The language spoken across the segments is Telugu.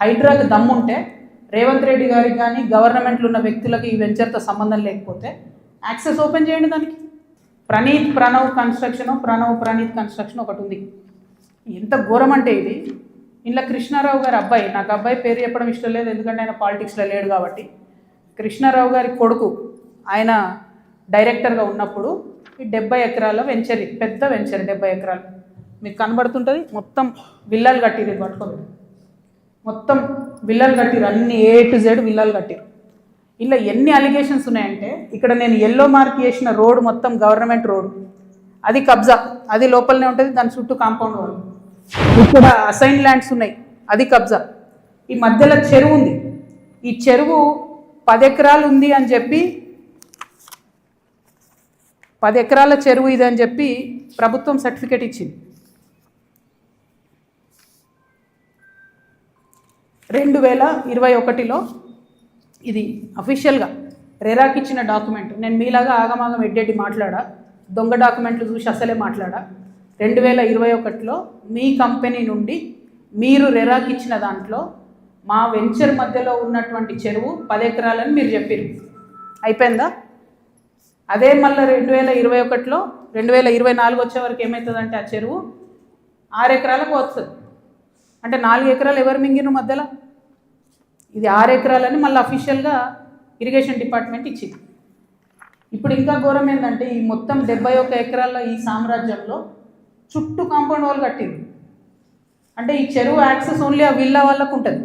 హైడ్రాకి దమ్ముంటే రేవంత్ రెడ్డి గారికి కానీ గవర్నమెంట్లో ఉన్న వ్యక్తులకు ఈ వెంచర్తో సంబంధం లేకపోతే యాక్సెస్ ఓపెన్ చేయండి దానికి. ప్రణీత్ ప్రణవ్ కన్స్ట్రక్షన్ ప్రణవ్ ప్రణీత్ కన్స్ట్రక్షన్ ఒకటి ఉంది. ఎంత ఘోరం అంటే ఇది. ఇంట్లో కృష్ణారావు గారి అబ్బాయి నాకు అబ్బాయి పేరు చెప్పడం ఇష్టం లేదు ఎందుకంటే ఆయన పాలిటిక్స్లో లేడు కాబట్టి. కృష్ణారావు గారి కొడుకు ఆయన డైరెక్టర్గా ఉన్నప్పుడు ఈ డెబ్బై ఎకరాల వెంచర్ పెద్ద వెంచర్ డెబ్బై ఎకరాలు. మీకు కనబడుతుంటుంది మొత్తం విల్లాలు కట్టిరు ఇది మొత్తం విల్లలు కట్టిరు అన్ని ఏ టు జెడ్ విల్లలు కట్టిరు ఇలా ఎన్ని అలిగేషన్స్ ఉన్నాయంటే ఇక్కడ నేను ఎల్లో మార్క్ చేసిన రోడ్ మొత్తం గవర్నమెంట్ రోడ్ అది కబ్జా అది లోపలనే ఉంటుంది దాని చుట్టూ కాంపౌండ్ వాళ్ళు ఇక్కడ అసైన్ ల్యాండ్స్ ఉన్నాయి అది కబ్జా. ఈ మధ్యలో చెరువు ఉంది. ఈ చెరువు పది ఎకరాలు ఉంది అని చెప్పి పది ఎకరాల చెరువు ఇది అని చెప్పి ప్రభుత్వం సర్టిఫికేట్ ఇచ్చింది. రెండు వేల ఇరవై ఒకటిలో ఇది అఫీషియల్గా రెరాకి ఇచ్చిన డాక్యుమెంట్. నేను మీలాగా ఆగమాగం ఎడ్డెడ్డి మాట్లాడా? దొంగ డాక్యుమెంట్లు చూసి అసలే మాట్లాడా? రెండు వేల ఇరవై ఒకటిలో మీ కంపెనీ నుండి మీరు రెరాకి ఇచ్చిన దాంట్లో మా వెంచర్ మధ్యలో ఉన్నటువంటి చెరువు పది ఎకరాలని మీరు చెప్పారు అయిపోయిందా? అదే మళ్ళీ రెండు వేల ఇరవై ఒకటిలో రెండు వేల ఇరవై నాలుగు వచ్చే వరకు ఏమవుతుందంటే ఆ చెరువు ఆరు ఎకరాలకు వస్తుంది. అంటే నాలుగు ఎకరాలు ఎవరు మింగిన మధ్యలో? ఇది ఆరు ఎకరాలని మళ్ళీ అఫీషియల్గా ఇరిగేషన్ డిపార్ట్మెంట్ ఇచ్చింది. ఇప్పుడు ఇంకా ఘోరం ఏంటంటే ఈ మొత్తం డెబ్బై ఒక్క ఎకరాల ఈ సామ్రాజ్యంలో చుట్టూ కాంపౌండ్ వాల్ కట్టింది. అంటే ఈ చెరువు యాక్సెస్ ఓన్లీ ఆ విల్లా వాళ్ళకు ఉంటుంది.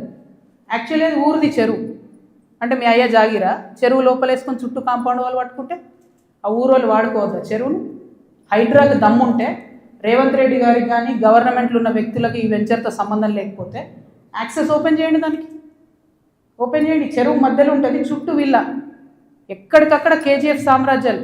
యాక్చువల్లీ అది ఊరిది చెరువు. అంటే మీ అయ్య జాగిరా చెరువు లోపలేసుకొని చుట్టూ కాంపౌండ్ వాళ్ళు పట్టుకుంటే ఆ ఊరు వాళ్ళు వాడుకోవద్దా చెరువును? హైడ్రాకి దమ్ముంటే రేవంత్ రెడ్డి గారికి కానీ గవర్నమెంట్లు ఉన్న వ్యక్తులకు ఈ వెంచర్తో సంబంధం లేకపోతే యాక్సెస్ ఓపెన్ చేయండి దానికి. ఓపెన్ చేయండి. చెరువు మధ్యలో ఉంటుంది చుట్టూ విల్ల. ఎక్కడికక్కడ కేజీఎఫ్ సామ్రాజ్యాలు.